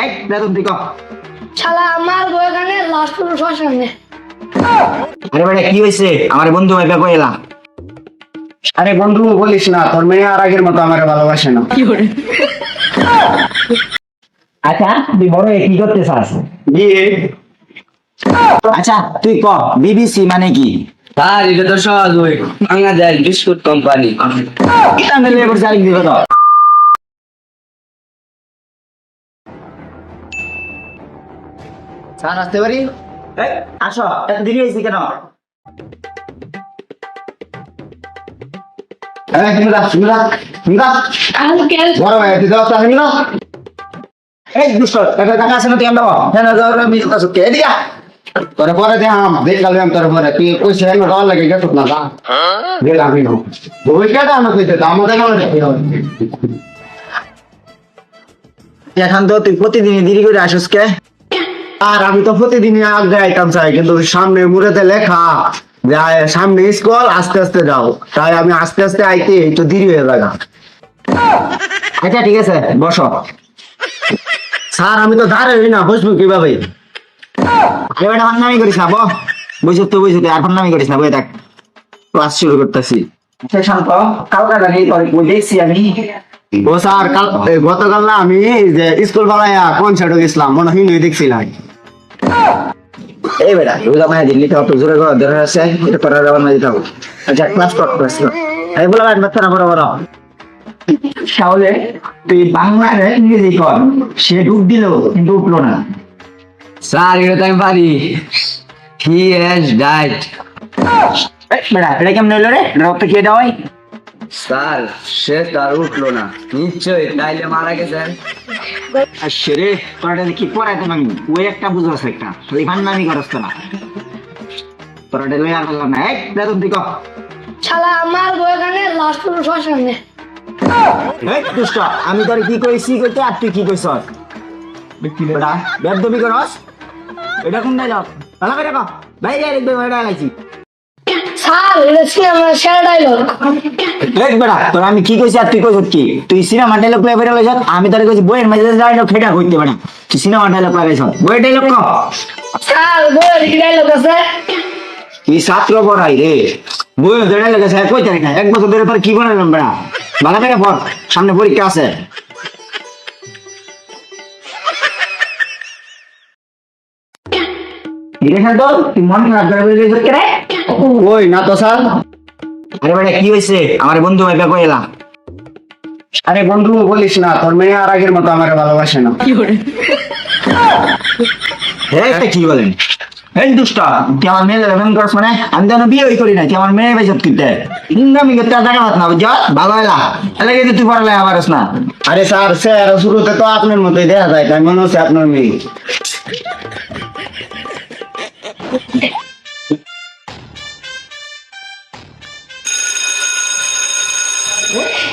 এই বেতন তুই শালা আমার ওখানে লাস্ট পুরুষ সামনে। আরে বেটা কি হয়েছে আমার বন্ধু ভাই কই এলাম আরে বন্ধু বলিস না তোর মেয়ে আর আগের মতো আমার ভালোবাসে না। আচ্ছা তুই বড় কি করতে চাস? বিয়ে। আচ্ছা তুই ক বিবিসি মানে কি? স্যার এটা তো সহজ বাংলাদেশ বিস্কুট কোম্পানি। এটা মেলে এবার জারি দিবে তো। স্যার আসতে পারি? আসো। এত দেরি হয়েছে কেন? হ্যাঁ। তোরে পরে দে আম তোর পরে। তুই কইছে হেন ডর লাগে গেছ না দা গেলাম ওই কেটা না কইতে দাম দে এখন তো তুই প্রতিদিন দেরি করে আসিস কে? আর আমি তো প্রতিদিনই আগে আইতাম চাই কিন্তু সামনে মুড়েতে লেখা যে সামনে স্কুল আস্তে আস্তে যাও। তাই আমি আস্তে আস্তে আইতে একটু দেরি হয়ে যাগা আচ্ছা ঠিক আছে বসো। স্যার আমি তো দাঁড়াই হই না বসবো কীভাবে? এবার করিস না তো আর করিস না বই ক্লাস শুরু করতেছি। আচ্ছা শান্ত কালকা জানি তোর দেখছি আমি। ও স্যার কাল গতকাল না আমি যে স্কুল পালাইয়া কনসার্টে গেছিলাম মনে হয় দেখছিলাম। এই বেটা রোজা মায়া দিল্লি তো অত জোরে করে ধরে আছে এটা করার যাবার না দিতে হবে আচ্ছা ক্লাস কর ক্লাস কর। এই বলে রাখবে তারা বড় বড় তাহলে তুই বাংলায় ইংরেজি কর। সে ডুব দিল কিন্তু উঠল না। স্যার এটা তো আমি পারি। হি হ্যাজ এই বেটা এটা কেমন হইল রে? রক্ত খেয়ে দেওয়াই স্যার সে তার উঠল না। নিশ্চয়ই তাইলে মারা গেছেন আর কি পড়াইতে আমি ওই একটা বুঝাস একটা তুই ভান্ডামি করস তো না। লইয়া করলাম না তুই কর শালা আমার ওখানে লাস্ট পুরুষ সামনে। এই দুষ্ট আমি তোর কি কইছি কইতে আর তুই কি কইছস বেদবি করস? এটা কোন ডায়লগ ভালো করে বাইরে একদম এটা লাইছি আমি কি কইছি আর তুই কইছ কি? তুই সিনেমা ডায়লগ প্লে করে লইছ আমি তোর কইছি বইয়ের মাঝে ডায়লগ খেটা কইতে বেটা তুই সিনেমা ডায়লগ লাগাইছ বইয়ের ডায়লগ ক? স্যার বইয়ের কি ডাইলগ আছে? তুই ছাত্র পড়াই রে? বইয়ের ডায়লগ আছে কই তারিখ না। এক বছর ধরে তোর কি বানালাম বেটা? ভালো করে পড় সামনে পরীক্ষা আছে। ডিরেকশন তো তুই মন খারাপ করে বলে রে ওই না তো স্যার আরে বেটা কি হইছে আমার বন্ধু ভাই কই এলাম আরে বন্ধু বলিস না তোর মেয়ে আর আগের মতো আমার ভালোবাসে না। হ্যাঁ এটা কি বলেন? এই দুষ্টা তুই আমার মেয়ে লেভেন করস মানে? আমি তো বিয়ে করি না তুই আমার মেয়ে বেচত কিনতে আমি করতে টাকা পাত না বুঝছ? ভালো হইলা? তাহলে কিন্তু তুই পড়ালে আমারস না? আরে স্যার স্যার শুরুতে তো আপনার মতোই দেখা যায় তাই মনে হচ্ছে আপনার মেয়ে।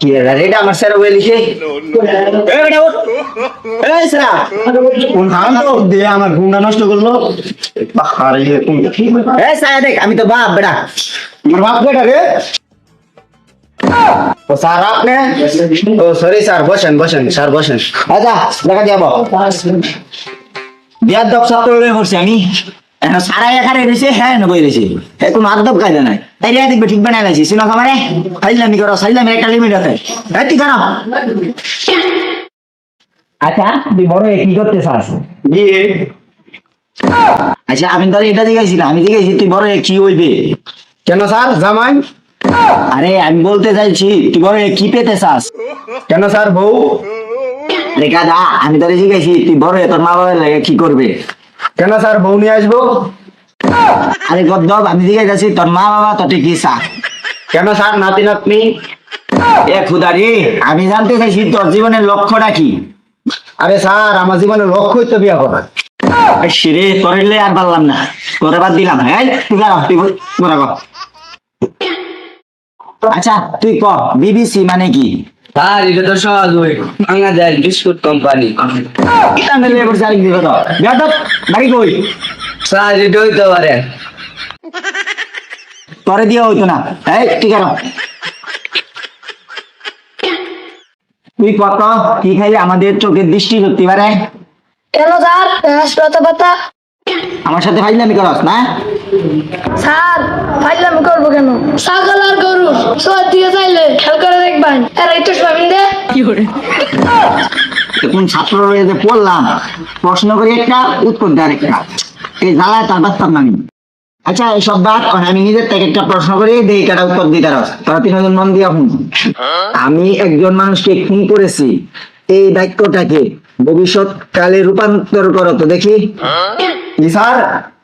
কি রে আমার স্যার বলিছে এই বেটা উঠ এই স্যার কোন খান তো? দিয়ে আমার ঘুমটা নষ্ট করল। আরে তুমি স্যার দেখ আমি তো বাপ বেটা। আমার বাপ কেটা রে? ও স্যার আপনি? ও সরি স্যার বসেন বসেন স্যার বসেন। আচ্ছা দেখা যাব। বিয়ার দপ সাপ করে করছি আমি। এখন সারা এখানে রয়েছে হ্যাঁ নবই রয়েছে। হ্যাঁ কোনো আদব কায়দা নাই। তাই রে দেখবে ঠিক বানাই লাইছি সিনো খামারে? খাইলামি করো খাইলামি একটা লিমিট আছে। এই তুই কেন আচ্ছা তুই বড় কি করতে চাস? বিয়ে। আচ্ছা আমি তাহলে এটা জিজ্ঞাসিলাম আমি জিজ্ঞাসি তুই বড় কি হইবে? কেন স্যার জামাই? আরে আমি বলতে চাইছি তুই বড় কি পেতে চাস? কেন স্যার বউ? আরে গাদা আমি তাহলে জিজ্ঞাসি তুই বড় হয়ে তোর মা বাবার লাগে কি করবে? কেন স্যার বউ নিয়ে আসব? আরে গদ্দব আমি জিজ্ঞাসি তোর মা বাবা তোর কি চা কেন স্যার নাতি নাতনি? এ খুদারি আমি জানতে চাইছি তোর জীবনের লক্ষ্যটা কি? আরে স্যার আমার জীবনের লক্ষ্যই তো বিয়া করা সিরে তোরে আর পারলাম না। তোরে বাদ দিলাম হ্যাঁ তুই গা, তুই তোরা আচ্ছা তুই ক বিবিসি মানে কি? স্যার এটা তো সহজ ওই বাংলাদেশ বিস্কুট কোম্পানি। এটা মেলে এবার জানি দিবে তো বেয়াদব বাড়ি কই? স্যার এটা হইতে পারে। তরে দিয়ে হইতো না। এই ঠিক আছে তুই কত কি খাইলে আমাদের চোখের দৃষ্টি সত্যি পারে? কেন স্যার? হাসপাতা পাতা? আমার সাথে ফাইজলামি করস না? স্যার ফাইলামি করব কেন? ছাগল আর গরু সব দিয়ে চাইলে খেয়াল করে দেখবেন। এরা একটু সয়াবিন দে। কোন ছাত্র রয়েছে পড়লাম প্রশ্ন করি একটা উত্তর দেওয়ার একটা। এই জ্বালায় তার বাঁচতাম না আমি আচ্ছা এইসব বাদ আমি নিজের থেকে একটা প্রশ্ন করি দেই কাটা উত্তর তোরা তিনজন মন দিয়া আমি একজন মানুষকে খুন করেছি। এই বাক্যটাকে ভবিষ্যৎ কালে রূপান্তর করো তো দেখি। জি স্যার।